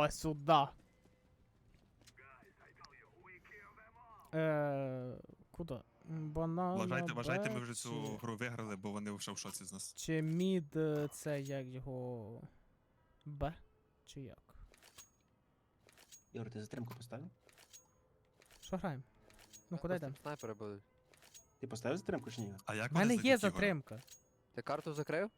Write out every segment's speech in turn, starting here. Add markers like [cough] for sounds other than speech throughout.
О, сюди. Е, куди? Банана. Вважайте, вважайте, ми вже чи- цю гру виграли, бо вони вже в шоці з нас. Чи мід е, це як його. Б? Чи як? Ігор, ти затримку поставив? Що граємо? Ну куди йдемо? Снайпери будуть. Ти поставив затримку чи ні? А як У мене є затримка. Ти карту закрив?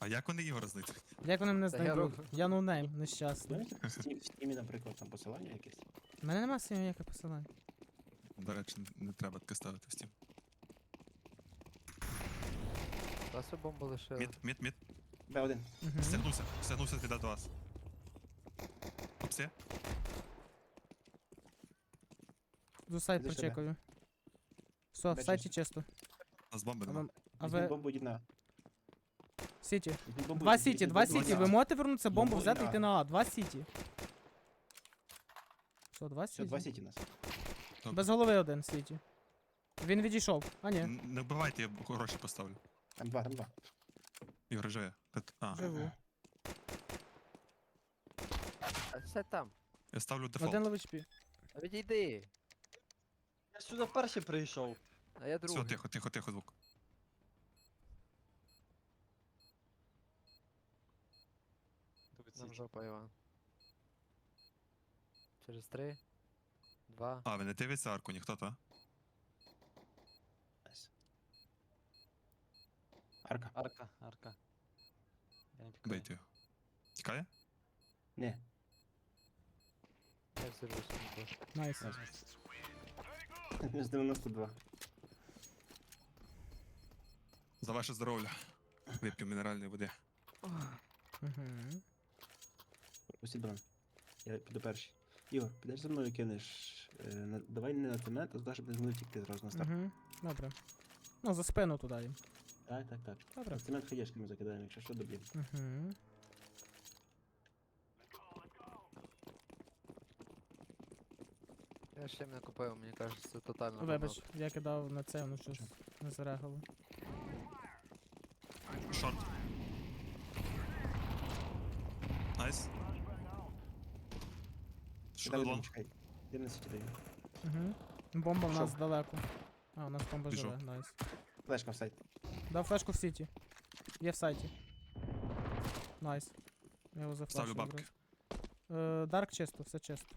А як вони Ігора знайдуть? Як вони мене я знайдуть? Я ноунейм, нещасний. В Steam- в стімі, наприклад, там посилання якесь. У мене нема сім'ї ніяких посилань. До речі, не треба таке ставити в стім. Та собі бомбу лишили. Мід, мід, мід. Б1. Угу. Стягнувся, стягнувся віддав до вас. Опсі? До сайт Іди сюди. прочекаю. Все, в сайті чисто? чисто. У нас бомби А, нема. вам- а Візьміть ви. бомбу йдіть на. Сіті. Два сіті, два сіті. Ви можете вернутися, бомбу взяти і йти на А. Два сіті. Все, два Все, два сіті. сіті у нас. Без голови один сіті. Він відійшов. А ні, Н- Не вбивайте, я гроші поставлю. Там два, там два. Ігор живе. А, живу. А сядь там. я ставлю Один дефолт. лов HP. А відійди. Я сюди перший прийшов. А я Все, другий. тихо, тихо, тихо, звук. Нам жопа, Іван. Через три. Два. А, ви не дивиться арку, ніхто, та? Найс. Арка. Арка, арка. Я не пікаю. Бейте його. Тікає? Ні. Я все лишу. Найс. З 92. За ваше здоров'я. Вип'ю мінеральної води. Пустіть дрон. Я піду перший. Ігор, підеш за мною кинеш. Е, на, давай не на тимет, а туди, щоб не змогли втікти зразу на старт. Угу. Добре. Ну, за спину туди їм. Так, так, так. Добре. На тимет хаєшками закидаємо, якщо що доб'ємо. Угу. Я ще не купив, мені кажеться, це тотально. Вибач, я кидав на це, воно щось не зарегало. Шорт. Найс. Чекай. Я. Угу. Бомба в нас далеко. А, у нас бомба Біжу. живе, найс. Флешка в сайт. Дав флешку в сіті. Є в сайті. Найс. Я його зафлешив. Ставлю бабки. Е, Дарк чисто, все чисто.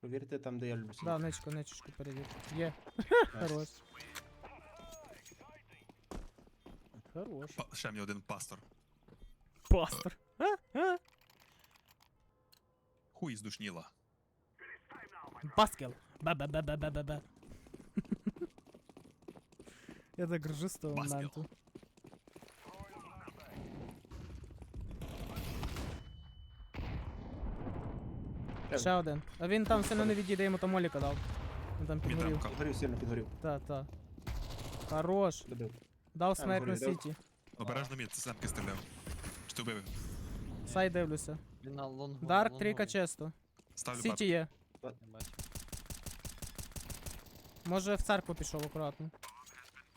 Повірте, там, де я люблю сидіти. Да, ничку, ничку перевір. Є. Найс. [laughs] Хорош. Хорош. Па- Ще мені один пастор. Пастор. Хуй здушніла. Паскел. Ба-ба-ба-ба-ба-ба. Я так ржу з того моменту. Ще один. А він там сильно не відійде, йому там моліка дав. Він там підгорів. Мітамка. Підгорів, сильно підгорів. Та, та. Хорош. Добив. Дав смерть на дав. сіті. Обережно мід, це семки стріляв. Ти? Сай дивлюся. Він на лонгу. Дарк трійка чисто. Ставлю Сіті бабки. є. Не бачу. Може в церкву пішов акуратно.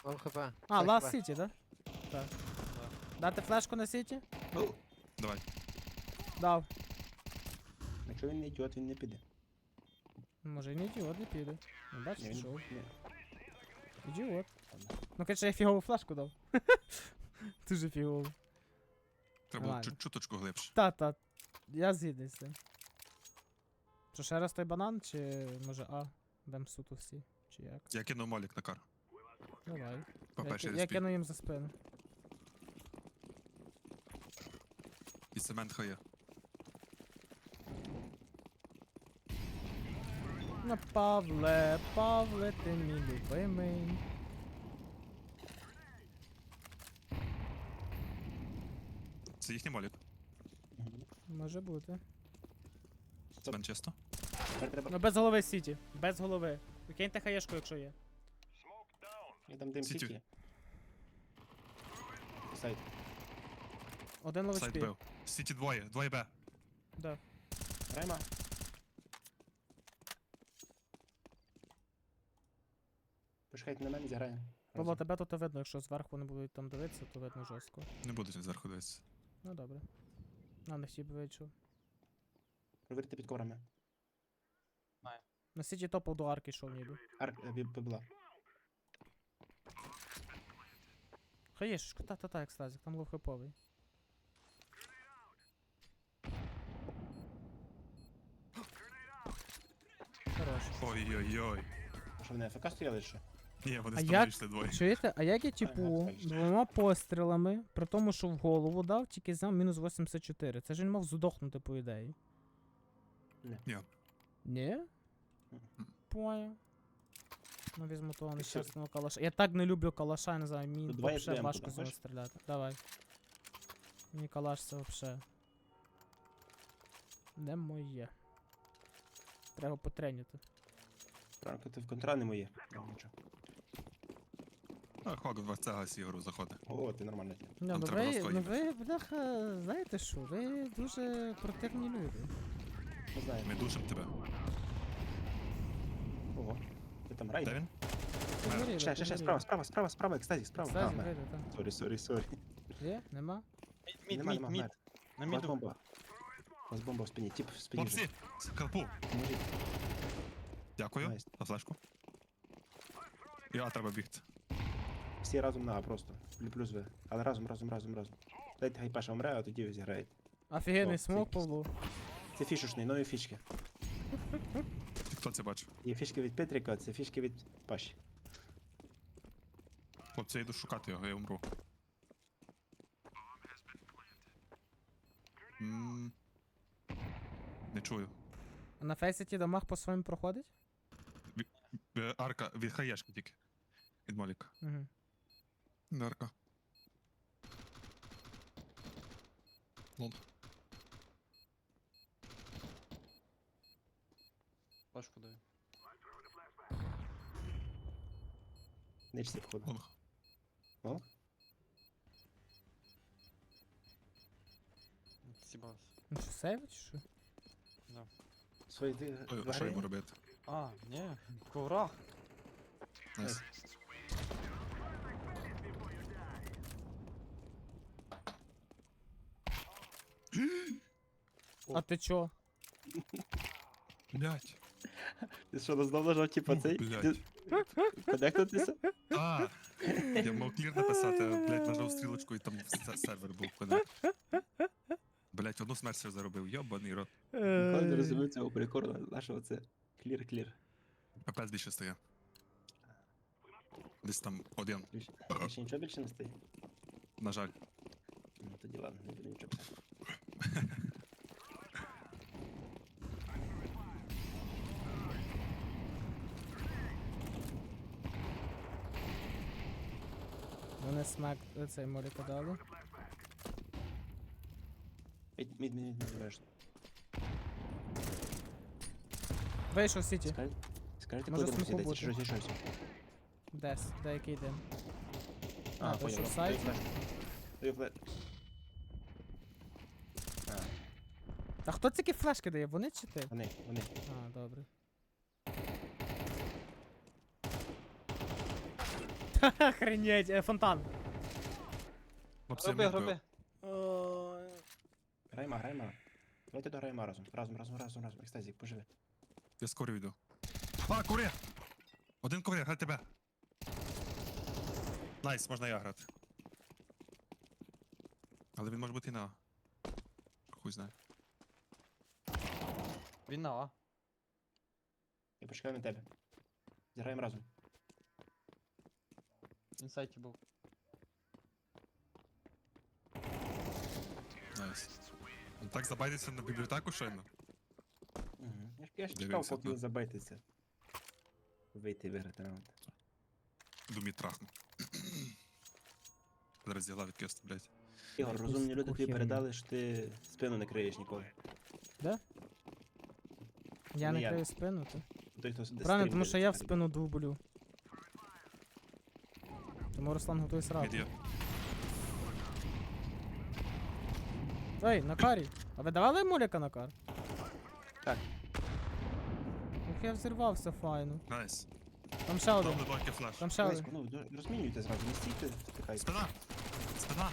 Вам хп. А, хп. сіті, да? Так. Дати флешку на сіті? Давай. Дав. Якщо він не ідіот, він не піде. Може і не ідіот, не піде. Ну, Ні, бачиш, він... пішов. Ні. Ідіот. Ну, конечно, я фігову флешку дав. [laughs] Дуже фігову. Треба чу- чуточку глибше. Та, та. Я згідний з цим. Що, ще раз той банан, чи може А? Дам суту всі. Чи як? Я кинув молік на кар. Давай. Ки- я респі. кину їм за спину. І цемент хає. Ну, Павле, Павле, ти мій любимий. Це їхній молік. Може бути. Цемент чисто. Ну без голови сіті. Без голови. Киньте хаєшку, якщо є. Я там дим сіті. Сайт. Один ловиш Сайт пі. бив. Сіті двоє, двоє Б. Да. Райма. Почекайте на мене, зіграємо. Павло, тебе тут видно, якщо зверху не будуть там дивитися, то видно жорстко. Не будуть зверху дивитися. Ну добре. А, хотів би вийшов. Проверте під коврами. На сіті топав до арки йшов ніби. Арк, е, бі- бібла. Хаєшечку, та-та-та, екстазик, там ловхиповий. Хорош. Ой-ой-ой. Що вони АФК стояли що? Ні, вони А з як- тобою йшли двоє. Чуєте, а як я типу двома пострілами, при тому, що в голову дав, тільки взяв мінус 84. Це ж він мав здохнути, по ідеї. Ні. Ні. Понял. Ну, візьму того нещасного калаша. Я так не люблю калаша, я не знаю, мені тобі важко з нього стріляти. Давай. Мені калаш це взагалі. Не моє. Треба потренити. Франко, ти в контра не моє. Нічого. А Хоган в з ігру заходить. О, ти нормально. Ну, Там ну треба ви, ну ви, бляха, знаєте що, ви дуже противні люди. Не знаю. Ми душим тебе. Ого. Ти там Де він? Погоріли, Ще, ще, ще, погоріли. справа, справа, справа, справа, екстазік, справа. Кстати, А, вийде, так. Сорі, сорі, сорі. Є? Нема? Мід, Нема, мід, нема, мід. мед. На У вас міду. бомба. У вас бомба в спині, тип в спині. Хлопці! Карпу! Поможіть. Дякую Найс. за флешку. Я треба бігти. Всі разом на А просто. Плюс ви. Але разом, разом, разом, разом. Дайте хай Паша умре, а тоді ви зіграєте. Офігенний О, смок, це- Павло. Це фішушний, нові фішки. Хто це бачив? Є фішки від Петрика, це фішки від Паші. Хлопці, я йду шукати його, я умру. М, Не чую. А на фейсіті домах по своїм проходить? Е, Арка від хаєшки тільки. Від Моліка. Угу. Не арка. Лон. Пашку даю. Ничці входу. Лон. Сібався. Ну що, сейвить, чи що? Свої дві Ой, два Що йому гри. робити? А, ні, в коврах. Найс. А ти чо? Блять. Ти що, знов нажав, типа цей? блядь. Ти- А, я мав клір написати, блять, нажав стрілочку і там с- сервер був конект. Блять, одну смерть ще заробив, йобаний рот. Ніколи не розумів цього прикору нашого це. Клір, клір. ППС більше стає. Десь там один, Ще нічого більше не стає? на жаль. Ну тоді ладно, не буду нічого писати. Вони смак цей моліка дали. Мід, мід, мід, мід, мід, Вийшов сіті. Скажіть, скажіть, Може, коли бути. щось, щось. Десь, деякий дим. А, А, то що в сайті? Даю флеш. А, А хто ці флешки дає? Вони чи ти? вони, вони. А, добре. Охренеть, е, фонтан. Хлопці, Роби, мід бив. роби. Грайма, грайма. Давайте дограємо разом. Разом, разом, разом, разом. Екстазік, поживи. Я скоро йду. А, коврі! Один коврі, грай тебе. Найс, можна я грати. Але він може бути і на. Хуй знає. Він на А. Я почекаю на тебе. Зіграємо разом. В був. Найс. Він так забайтеся на бібліотеку щойно. Угу. Я ж- Я ж чекав, Дивився, поки да. ви забайтеся. Вийти і виграти раунд. Думі трахну. [clears throat] Зараз зігла відкисти, блядь. Ігор, Якусь розумні люди таку тобі херню. передали, що ти спину не криєш ніколи. Я Не не крию спину, то. Той, хто десь Правильно, стрім тому що я в спину дублю. Тому Руслан готує сразу. Мід є. Ей, на карі. А ви давали муляка на кар? Так. Ух, я взірвався файно. Найс. Там ще один. Добре, дойки флеш. Там ще один. Ну, до- розмінюйте зразу, не стійте, втикайте. Спина! Спина!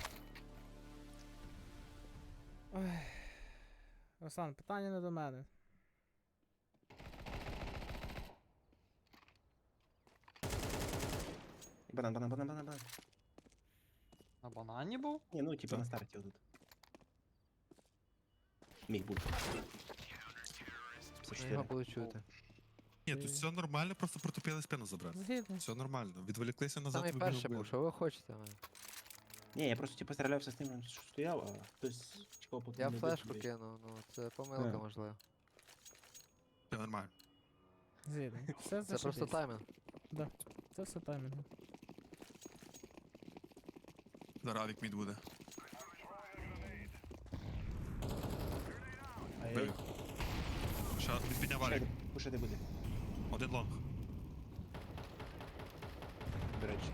Руслан, питання не до мене. Банан, банан, банан, банан, банан. На банані був? Ні, ну типа на старті отут. Міг бути. 54. Його було чути. Ні, тут все нормально, просто протупили спину забрати. Згідно. Все нормально. Відволіклися назад. Самий вибили перший вбили. був, що ви хочете? мене? Ні, я просто типу стрілявся з тим, що стояв, а хтось чекав, поки Я флешку виб'ють. кинув, ну це помилка А. можливо. Все нормально. Згідно. [laughs] Все Це просто зашибись. таймінг. Це все таймінг. Зараз авік мід буде. Бив. Ще він підняв. Пушити, пушити буде, Один лонг. до речі.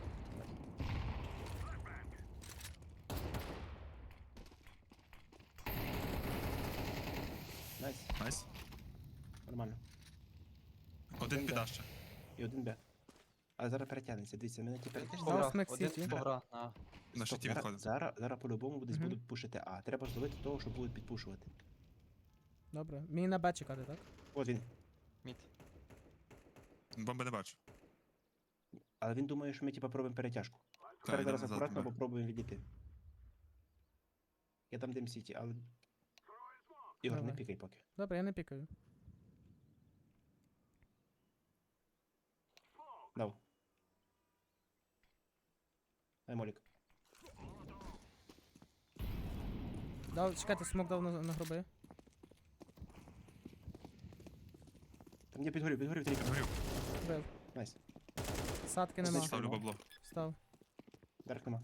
Найс, Найс. нормально. Один Один піда ще. І один Б. А зараз перетягнеться, дивіться, мене ті перетягнеться. Ковра, Смек один Сіті. На. На щиті зараз, відходить. зараз, зараз по-любому десь Мгм. будуть пушити А. Треба ж зловити того, що будуть підпушувати. Добре. Мені на Б чекати, так? От він. Мід. Бомби не бачу. Але він думає, що ми типа пробуємо перетяжку. Та, Зараз йде зараз назад акуратно тебе. попробуємо відійти. Я там дим сіті, але. Ігор, не Давай. пікай поки. Добре, я не пікаю. Дав. Ай, Молік. Дав, чекайте, смок дав на, на груби. Я підгорів, підгорів трійка. Горю. Бив. Найс. Садки нема. Ставлю бабло. Став. Дарк нема.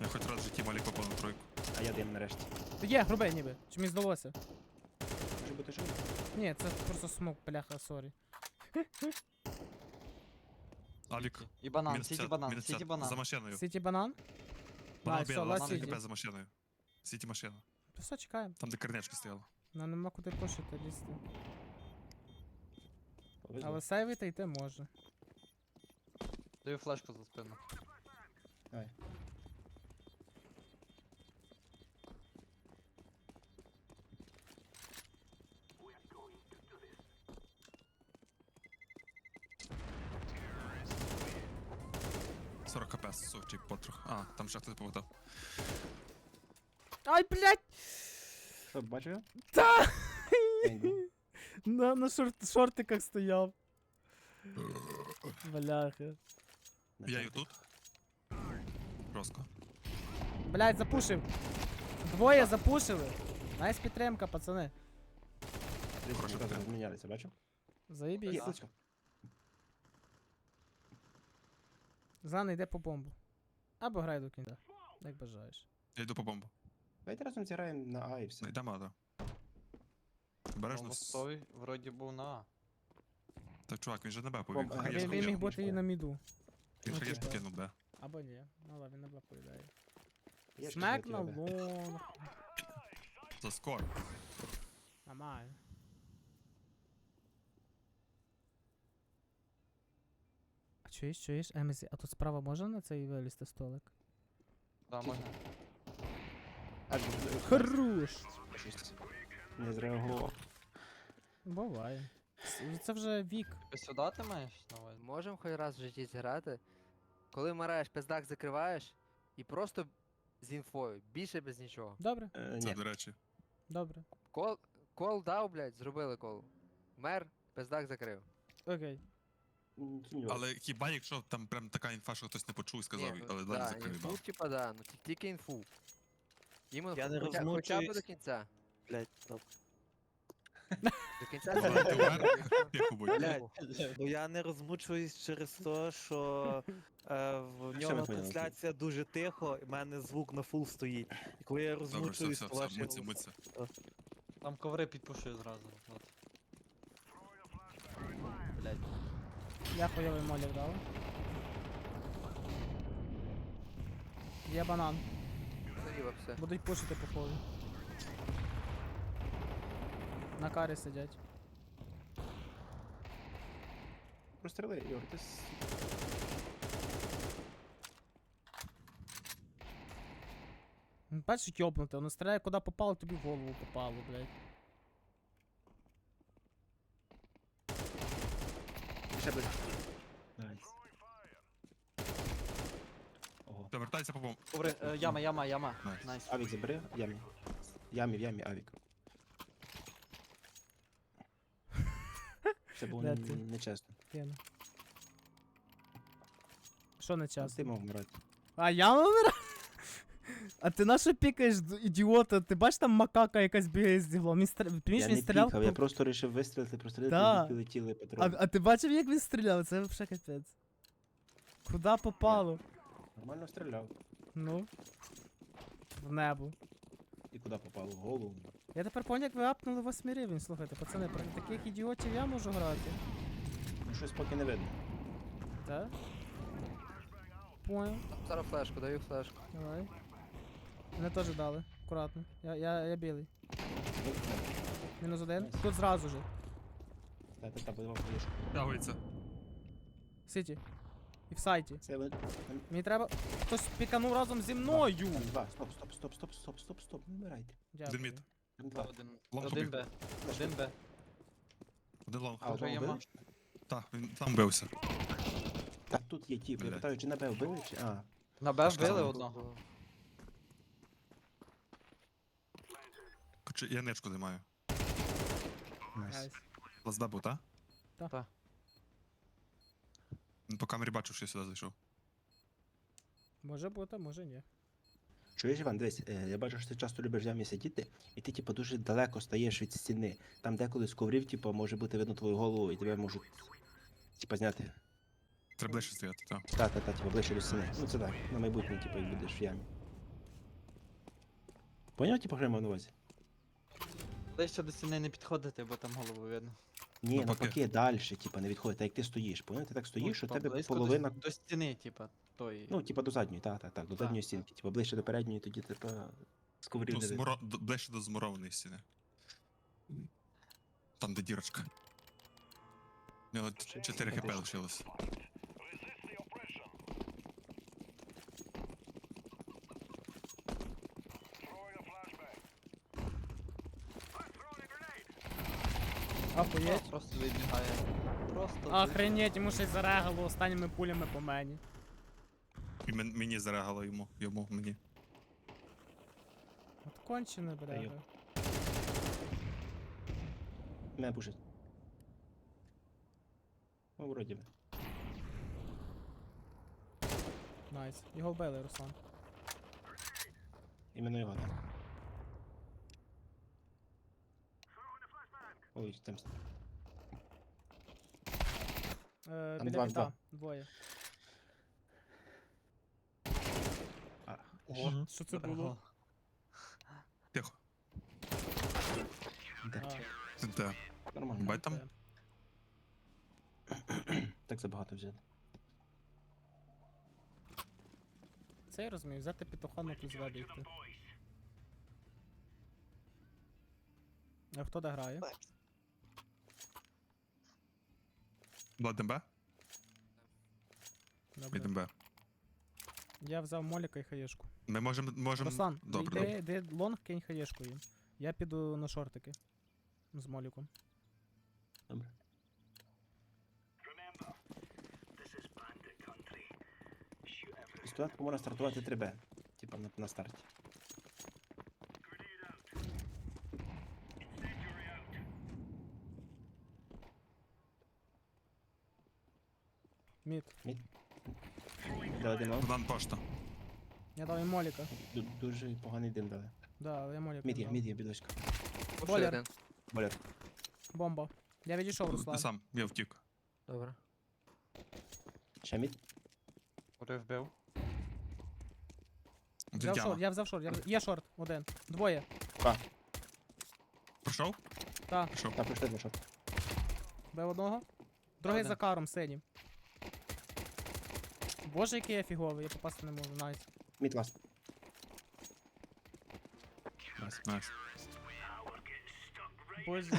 Я хоч раз в житті малік попав на тройку. А я дим нарешті. Є, грубе ніби. Чи мені здалося? Може бути живий? Ні, це просто смок, бляха, сорі. Авік. І банан, мінус сіті 50, банан, мінус сіті 50. банан. За машиною. Сіті банан? Банан Найс, все, біла, лast ласт сіті. хп за машиною. Сіті машина. То все, чекаємо. Там, де кернечки стояла. Нам нема куди пушити лізти. Повезло. Але сейвити йти може. Даю флешку за спину. Давай. — 40 хп, сучий потрох. А, там ще хтось поводав. Ай, блядь! Що, бачив його? Та! На, на шорт, шортиках стояв. Бляха. Я і тут. Жорстко. Блядь, запушив. Двоє запушили. Найс підтримка, пацани. Хорошо, так. змінялися, бачив? Заїбісь. Є. Зана йде по бомбу. Або грай до кінця. Як бажаєш. Я йду по бомбу. Давайте разом зіграємо на А і все. Йдемо, да. Обережно. с- Голосовий вроді був на А. Та чувак, він же на Б Бомба. повів. А, Я Він, він міг хотів. бути і на міду. Він Ну, хаєшку кинув Б. Або ні. Ну ладно, він на Б поїдає. Я ж Смек на тебе. лонг. За скор. Нормально. А чуєш, чуєш, Емезі, а тут справа можна на цей вилізти столик? Да, можна. Аж Хорош! щось Не зреагував. Буває. Це вже вік. Ти сюди ти маєш на увазі? Можемо хоч раз в житті зіграти, коли вмираєш, пиздак закриваєш і просто з інфою, більше без нічого. Добре, Е, Це, Ні. до речі. добре. Кол, кол дав, блядь, зробили кол. Мер, пиздак закрив. Окей. М. Але хіба якщо там прям така інфа, що хтось не почув і сказав, Ні, але ну, далі да, закрив. інфу, да. типа, да, ну ті- тільки інфу. Іменно Я не хоча, хоча б розмовчуюсь. до кінця. Блять, стоп. До кінця ти вмер? Тихо будь. Блядь. Ну я не розмучуюсь через те, що е, в нього поняли? трансляція дуже тихо, і в мене звук на фул стоїть. І коли я Добре, все, розмучуюсь, все, то все, ваші муться, голос- Там коври підпушую зразу. От. Блять. Я хуйовий молік дав. Є банан. Зріла все. Будуть пушити по. На карі сидять. Простріли, Ігор, ти с- Ну, Бачиш, йобнуте, воно стріляє куди попало, тобі в голову попало, блядь. Ще близько. Та вертайся по бомб. Коври, е, яма, яма, яма. Найс. Найс. Авік забери ямі. Ямі, в ямі, авік. Це було Де ти? нечесно. Що не час? Ти мав вмирати. А я вмираю? А ти на що пікаєш, д- ідіота? Ти бачиш там макака якась бігає з діглом? Він стр... Я він не стріляв? пікав, я по- просто вирішив вистрілити, прострілити, Да. і летіли А, патрони. а ти бачив, як він стріляв? Це взагалі капець. Куда попало? Нормально стріляв. Ну. В небо. І куди попало? В голову. Я тепер поняв, як ви апнули восьмий рівень, слухайте, пацани, проти таких ідіотів я можу грати. Ну щось поки не видно. Так? Понял, Зараз флешку, даю флешку. давай. Мене теж дали. Акуратно. Я, я, я білий. Ну, Мінус один. Найс. Тут зразу же. Та, та, та, будемо флешку. Тягується. Сіті. І в сайті. Це ви... Мені треба. Хтось піканув разом зі мною. Там два. Стоп, стоп, стоп, стоп, стоп, стоп, стоп, не вмирайте. Дякую. два. Один. Б. Один Б. Один лонг. А, Вже одного вбили? Так, він там бився. Так, тут є тіп. Я Блядь. питаю, чи на Б вбили, чи... А, На Б вбили одного. Короче, я нечку не маю. найс. Лазда був, та? Ну, По камері бачу, що я сюди зайшов. Може бути, може ні. Чуєш, Іван, дивись, е, я бачу, що ти часто любиш в ямі сидіти, і ти, типу, дуже далеко стаєш від стіни. Там деколи з коврів, типу, може бути видно твою голову, і тебе можуть, типу, зняти. Треба ближче стояти, так. Та, та, та, типу, ближче до стіни. Ну це так, на майбутнє, типу, як будеш в ямі. Поняв, типу, що я мав на увазі? Ближче до стіни не підходити, бо там голову видно. Ні, Навпаки. навпаки, далі, типу, не відходить, так як ти стоїш. Поняв, ти так Ну, стоїш, що типа, тебе половина. до До стіни, типа, той. Ну, типа до задньої, так, так, так, до задньої так. стінки. Типа ближче до передньої, тоді, типа з Ну, не видно. змуро... ближче до змурованої стіни. Там, де дірочка. У нього 4 хп лишилось. Ахуєть. Просто вибігає. Просто. Охренеть, йому щось зарегало останніми пулями по мені. І мен- мені зарегало йому, йому, мені. От кончене, бляха. йоп. Мене пушить. Ну, вроді би. Найс. Його вбили, Руслан. Іменно його, Ой, там. Е, Там біля два, два. Двоє. Ого. Що це було? Тихо. де? А, Те. Нормально. Бать там? [clears throat] Так забагато взяти. Це я розумію, взяти петуха тут зведе. А хто де грає? Бладен Б? Добре. Б. Я взяв моліка і хаєшку. Ми можемо. можемо... Руслан, Добре. йди, йди лонг, кинь хаєшку їм. Я піду на шортики. З моліком. Добре. Спочатку можна стартувати 3Б. Типа на, на старті. Мід. Дали дим лонг. Дан пошта. Я дав їм моліка. Ду- Дуже поганий дим дали. Да, але я моліка. Мід є, дав. мід є, білочка. Пуши Бойлер. один. Бомба. Я відійшов, Ти Руслан. сам, я втік. Добре. Ще мід. Коври вбив. Взяв шорт, я взяв шорт. Я... вз- Є шорт, один. Двоє. Пройшов? Та, Пройшов. Та пройшли два бив одного. Другий Один. за каром, синім. Боже, який я фіговий, я попасти не можу, найс. Мід ласт. Найс. Найс. Боже,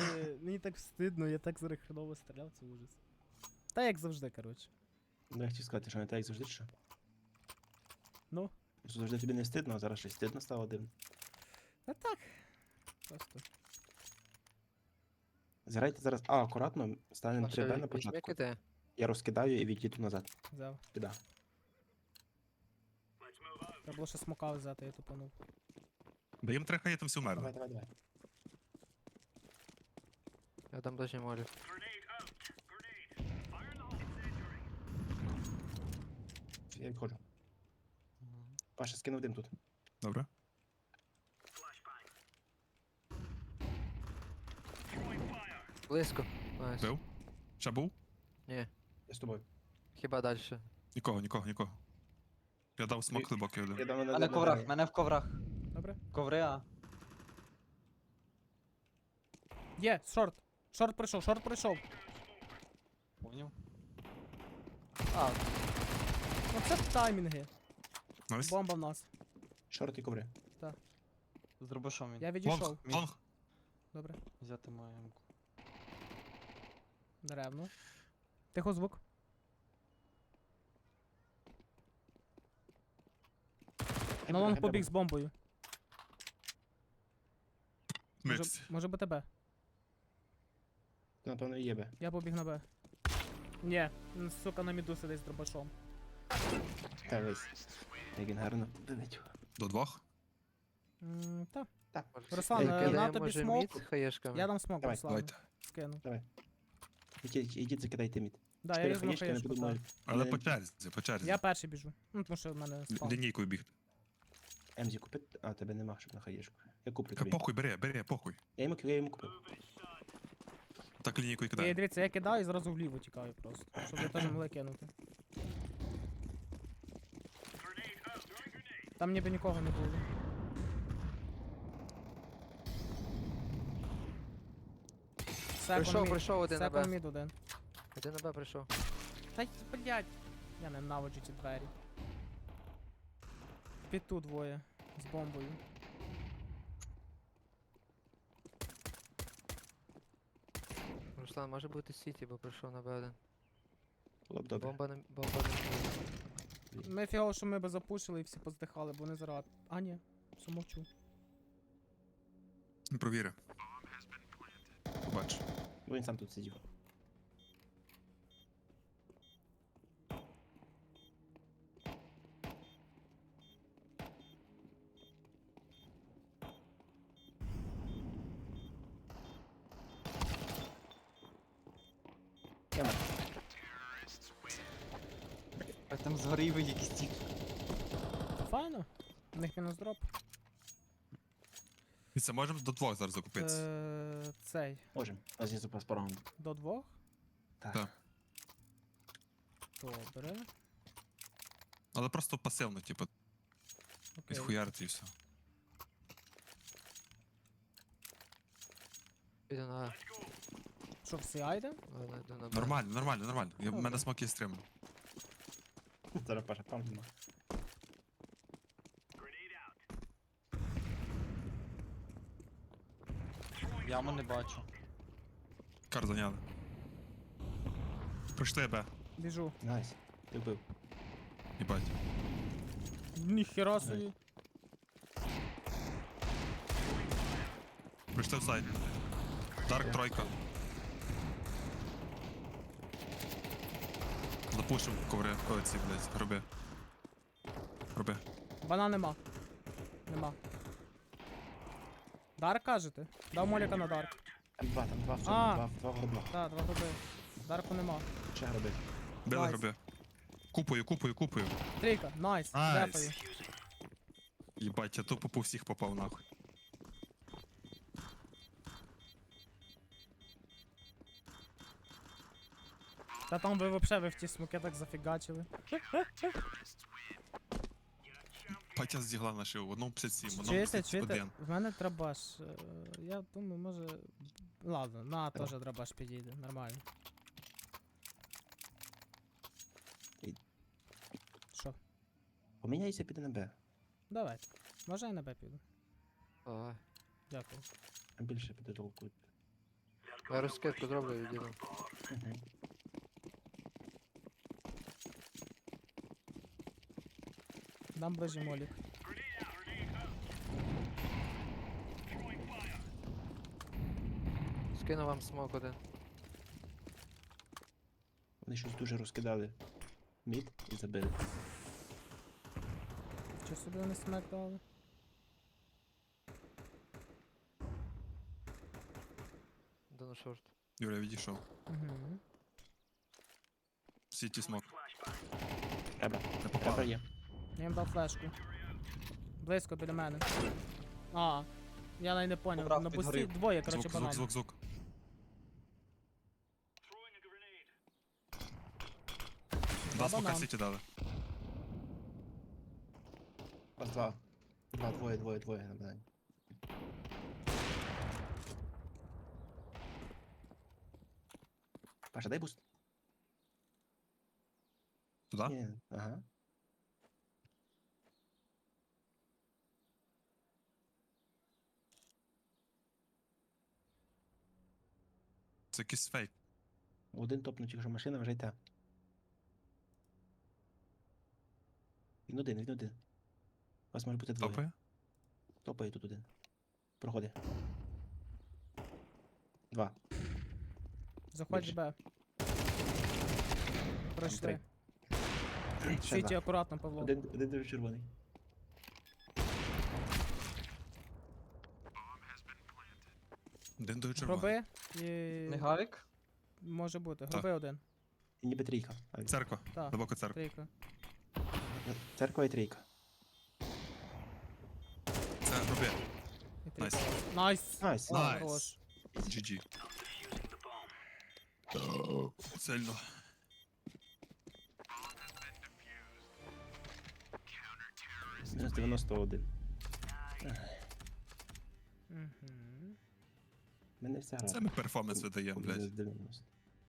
мені так стидно, я так зараз хреново стріляв, це ужас. Та як завжди, коротше. Ну, я хотів сказати, що не так як завжди, що. Ну, Завжди тобі не стидно, а зараз щось стидно стало дивно. Та так. Просто. Зграйте зараз А акуратно, станемо 3Б на візьми початку. Я розкидаю і відійду назад. Взяв. Піда. Треба було ще смока взяти, я тупанув. Бо їм треба хай там всі Давай, давай, давай. Я там не можу. Я відходжу. Паша скинув дим тут. Добре. Близько. Найс. Бив. Ще був? Ні. Я з тобою. Хіба далі? Нікого, нікого, нікого. Я дав смок глибокий Я один. на Мене в коврах, мене в коврах. Добре? Коври, а. Є, шорт. Шорт прийшов, шорт прийшов. Поняв. А, Ну це таймінги. Найс. Бомба в нас. Шорти коври. з дробашом він. Я відійшов. Лонг, лонг. Добре. Взяти мою ямку. Деревно. Тихо звук. На лонг побіг з бомбою. Може, може би тебе. Напевно, є би. Я побіг на Б. Ні, м, сука, на міду сидить з дробашом. Та весь. Як він гарно вилетів. До двох. М, Та, Так. Руслан, Ей, е, на тобі смок. Я дам смок, Давай, Руслан. Давайте. Скину. Ідіть, ідіть закидайте мід. Да, я Чотири візьму хаєшки, не хаєшку. буду так. Але по черзі, по черзі. Я перший біжу. Ну, тому що в мене спам. Лінійкою біг. Емзі купити. А, тебе нема, щоб на хаєшку. Я куплю Та тобі. похуй, бери, бери, похуй. Я йому, я йому купив. Так лінійкою І кидає. дивіться, я кидаю і зразу вліво тікаю просто. Щоб ви теж могли кинути. Там ніби нікого не було. Прийшов, Second mid. прийшов один на Б. mid один. Один на Б прийшов. Та й, блядь. Я ненавиджу ці двері. Під тут двоє. З бомбою. Руслан, може бути Сіті, бо прийшов на Б1. Було б добре. Бомба не бомба не Ми фігово, що ми би запушили і всі поздихали, бо вони зараз. А, ні. Все мовчу. Провіри. Бач. Бо він сам тут сидів. Там згорів якийсь тік. Файно. У них мінус дроп. І це можемо до двох зараз закупитися. Е, цей. Можем. У нас є по. До двох. Так. Так. Добре. Але просто пасивно, типу, Окей. відхуярити і все. Піду на Що, всі айде? На. Нормально, нормально, нормально. Я- В мене Добре. смок є стриманий. Зараз Паша, пам нема. Яму не бачу. Кар зайняли. Прийшли Б. Біжу. Найс. Ти вбив. Їбать. Ніхера собі. Прийшли в сайт. Дарк тройка. Запушив коври. Ой, ці, блядь, роби. Роби. Бана нема. Нема. Дарк кажете? Дав моліка на дарк. Там два, там два в цьому, А. два, два в гоблах. Так, два гроби. Дарку нема. Ще гроби. Били Найс. роби. Купою, купою, купою. Трійка, найс. Найс. Дефаю. Їбать, я тупо по всіх попав нахуй. Та там ви вообще ви в ті смоки так зафігачили. Патя з дігла в одному 57, в одному Чуєте, 51. чуєте? В мене драбаш. е, Я думаю, може. Ладно, на теж драбаш підійде, нормально. Що? Поміняйся, піде на Б. Давай. Може я на Б піду. Давай. Дякую. А більше піде. Я розкидку зроблю і відійду. Дам ближній молік. Скину вам смок один. Вони щось дуже розкидали. Мід і забили. Чи собі вони смек дали? До на шорт. Юля відійшов. Угу. Сіті смок. Треба. Треба є. Я їм дав флешку. Близько біля мене. А, я навіть не поняв. Побрав, На бусі двоє, коротше, Звук, звук, звук, звук. Два смока банан. сіті дали. Вас два. Два, двоє, двоє, двоє на банані. Паша, дай буст. Туди? Ні, ага. Це якийсь фейк. Один топнуть, якщо машина, вважайте. Він один, він один. У вас може бути двоє. Топає? Топає тут один. Проходи. Два. Заходь Більше. Б. Пройшли. Ще два. акуратно, Павло. Один, один дуже червоний. Один до. Гроби і... Не гавік? Може бути. Гроби один. І ніби трійка. Церква. Так, Глибоко церква. трійка. Церква і трійка. Це роби. І трійка. Найс. Найс! Найс. О, Найс. хорош. GG. Сильно. Мінус 91. Угу. Мене все гра. Це ми перформанс видаємо, блядь. 90.